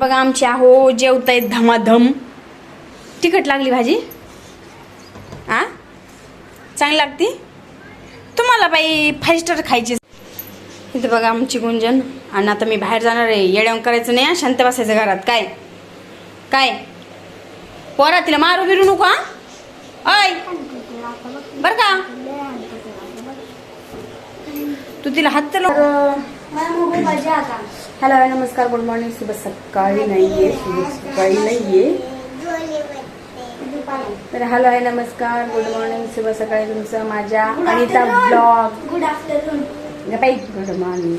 बघा आमची आहो जेवतायत धमाधम. तिखट लागली भाजी? आ? चांगली लागती? तुम्हाला बाई फाईव्ह स्टार खायची इथं बघा आमची गुंजन. आणि आता मी बाहेर जाणार आहे. येड्यावर करायचं नाही शांत बसायचं घरात. काय? काय? पोरा तिला मारू बिरू नको अय बर का? तू तिला हात तर हॅलो नमस्कार गुड मॉर्निंग शुभ सकाळी नाहीये शुभ सकाळी नाहीये तर हॅलो आहे नमस्कार गुड मॉर्निंग शुभ सकाळी तुमचं माझ्या अनिता ब्लॉग गुड आफ्टरनून बाई गुड मॉर्निंग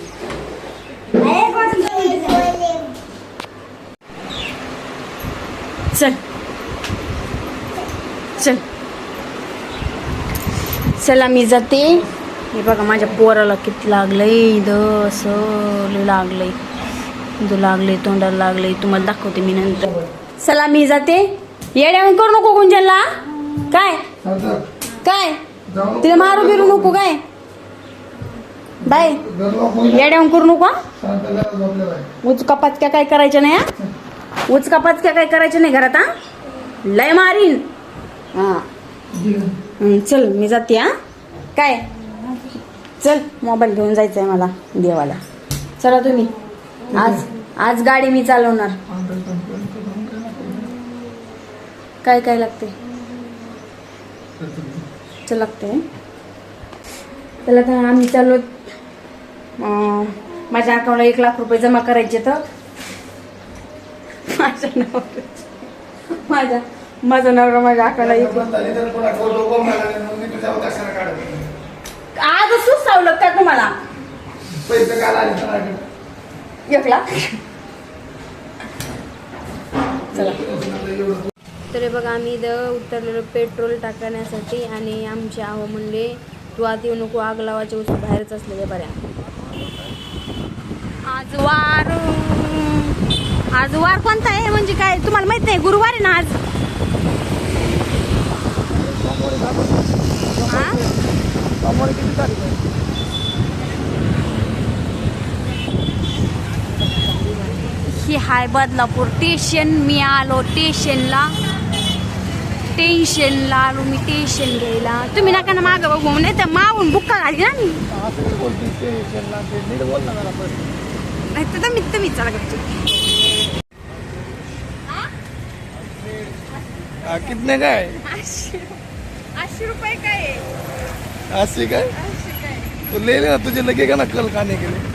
चल. चल. चला मी जाते. हे बघा माझ्या पोराला किती लागलंय द असं लय लागलंय. द लागलंय तोंडाला लागलंय तुम्हाला दाखवते मी नंतर. चला मी जाते. येड्यावून करू नको गुंजनला. काय? काय? तिला मारू बिरू नको काय? बाय. येड्यावून करू नको हा? उचका पाचक्या काय करायच्या नाही हा? उचका पाचक्या काय करायच्या नाही घरात हा? लय मारीन. हा. हं, चल मी जाते हा? काय? चल मोबाईल घेऊन जायचंय मला देवाला. चला तुम्ही. आज आज गाडी मी चालवणार. काय काय लागते? चल लागते त्याला तर आम्ही चाललो माझ्या अकाउंटला एक लाख रुपये जमा करायचे तर? माझ्या नवऱ्याचे. माझ्या माझा नवरा माझ्या अकाउंटला एक आज सुचवलं का तुम्हाला? एक लाख चला. तर हे बघा आम्ही इथं उतरलेलो पेट्रोल टाकण्यासाठी आणि आमचे आहो म्हणले तू आत येऊ नको आग लावायच्या वस्तू बाहेरच असलेल्या बऱ्या. आज वार. आज वार कोणता आहे? म्हणजे काय? तुम्हाला माहीत नाही? गुरुवार आहे ना आज. हा? ही हाय बदलापूर. स्टेशन मी आलो स्टेशनला टेन्शनला आलो मी टेन्शन घ्यायला. तुम्ही नका ना मागं बघू नाही तर मावून बुक्का घाली ना मी. नाही तर तुम्ही तुम्ही चला गपचूप. कितने का है आठशे रुपये काय आठशे काय? तो ले लेना तुझे लगेगा ना कल खाने के लिए?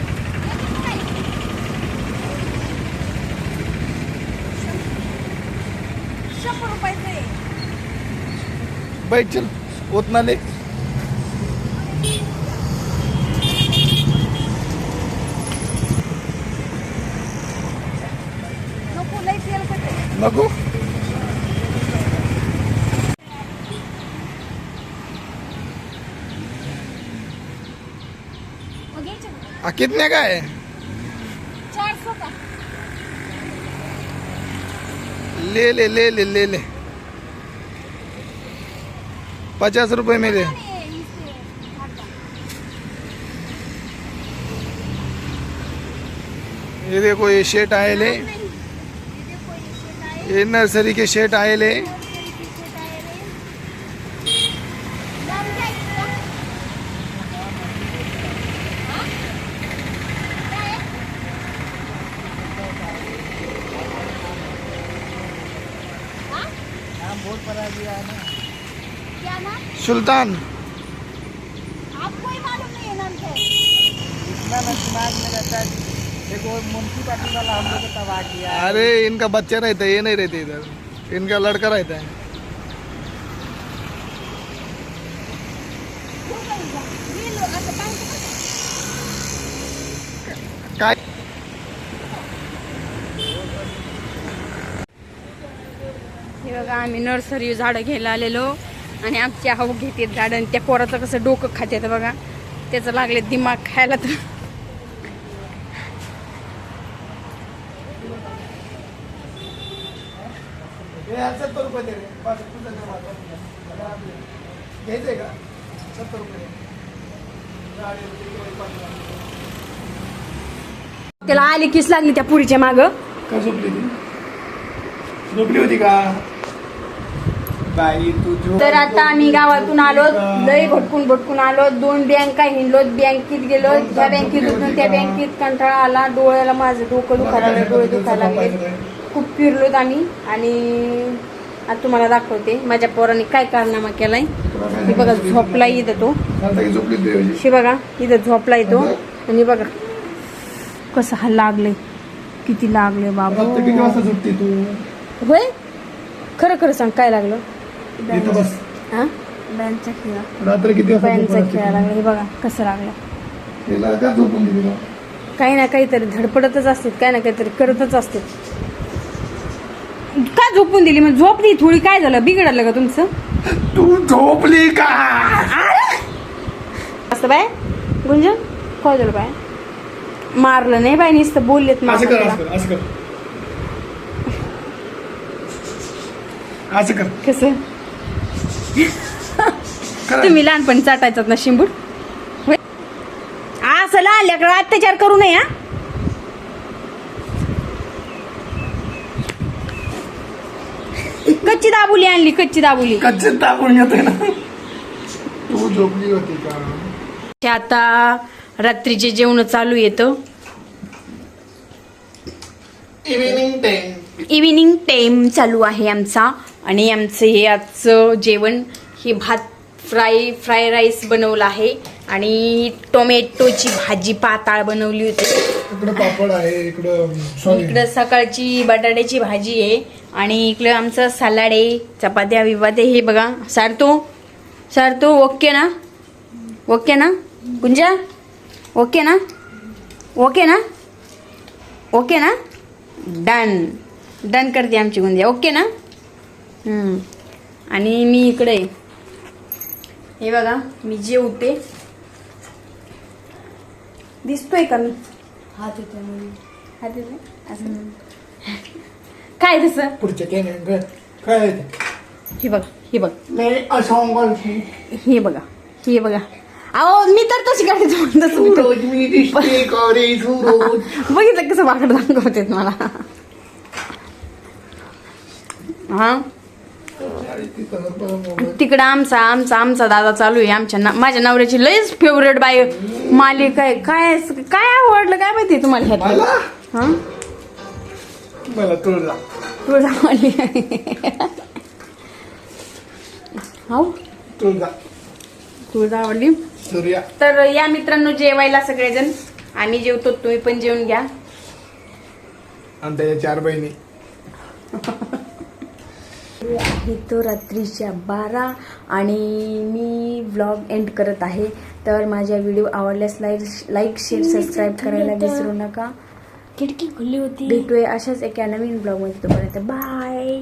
बैठ चल उतना ले नको? आ, कितने का है? चार सौ का। ले ले ले ले ले ले। पचास रुपये मिले ये देखो, ये शेट आयल है ये नर्सरी के शेट आयल है बहुत बड़ा दिया है ना। है है अरे इनका बच्चा रहता है ये नहीं रहते इधर। इनका लड़का रहता है। का? काय? हे बघा आम्ही नर्सरी झाडं घ्यायला आलेलो. आणि आमची हाऊ घेते झाडं आणि त्या पोराचं कसं डोकं खाते बघा. त्याचं लागले दिमाग खायला तर. त्याला आली किस लागली त्या पुरीच्या माग? का झोपली होती का? तर आता आम्ही गावातून आलो लय भटकून भटकून आलो दोन बँका हिंडलो बँकेत गेलो. त्या बँकेत उठून त्या बँकेत कंटाळा आला. डोळ्याला माझं डोकं दुखायला लागलं डोळे दुखायला लागले. खूप फिरलोत आम्ही. आणि आता तुम्हाला दाखवते माझ्या पोराने काय कारनामा केलाय. हे बघा झोपला इथं तो. हे बघा इथं झोपला येतो आणि बघा कसं हा लागले किती लागले बाबा. होय? खरं खरं सांग काय लागलं? इथं बस. हा? खेळा रात्री किती वाजता बँकचा झोपणार खेळा लागला. हे बघा कसं लागलं. तिला का झोपून दिली तुला? काही ना काहीतरी धडपडतच असते काही ना काहीतरी करतच असते का झोपून दिली? मग झोपली थोडी. काय झालं? बिघडलं का तुमचं? तू झोपली का? असं बाय गुंजन. काय झालं बाय? मारलं नाही बाय नुसतं बोललेत असं कर असं कर असं कर. असं कर. कसं? तुम्ही लहानपणी चाटायचात ना शिंबूड? असं लहान लेकरं अत्याचार करू नये हा. कच्ची दाबुली आणली कच्ची दाबुली. कच्चे टाकून येते ना. तू झोपली होती का? ते आता रात्रीचे जेवण चालू येतं इव्हिनिंग टाइम इव्हिनिंग टाइम चालू आहे आमचा. आणि आमचं हे आजचं जेवण हे भात फ्राय फ्राय राईस बनवलं आहे. आणि टोमॅटोची भाजी पाताळ बनवली होती. इकडे पापड आहे इकडं सॉरी इकडं सकाळची बटाट्याची भाजी आहे. आणि इकडं आमचं सलाड आहे चपात्या विवादे हे बघा. सारतो? सारतो? ओके ना? ओके ना? गुंजा? ओके ना? ओके ना? ओके ना? डन. डन करते आमची गुंजा. ओके ना. आणि मी इकडे आहे. हे बघा मी जेवते दिसतोय का मी? हात म्हणून. हात येतोय? असं. काय तसं? पुढच्या काय? हे बघा हे बघ. हे बघा हे बघा. अहो मी तर तशी करायचं म्हणतो तुम्ही तर. सूरज मी दिसते का रे? सूरज बघितलं कसं वाकड दाखवते मला. हा? तिकडं आमचा आमचा आमचा दादा चालू आहे आमच्या ना माझ्या नवऱ्याची लयच फेवरेट बाय मालिका आहे काय काय आवडलं काय माहिती तुम्हाला ह्यात हा? मला तुळजा. तुळजा माली हो तुळजा. तुळजा आवडली? तर या मित्रांनो जेवायला सगळेजण. आम्ही जेवतो तुम्ही पण जेवून घ्या. आणि त्याच्या चार बहिणी. आहे तो रात्रीच्या बारा आणि मी व्लॉग एंड करत आहे. तर माझ्या व्हिडिओ आवडल्यास लाईक लाईक शेअर सबस्क्राईब करायला विसरू नका. खिडकी खुली होती. भेटूया अशाच एका नवीन ब्लॉगमध्ये तोपर्यंत. बाय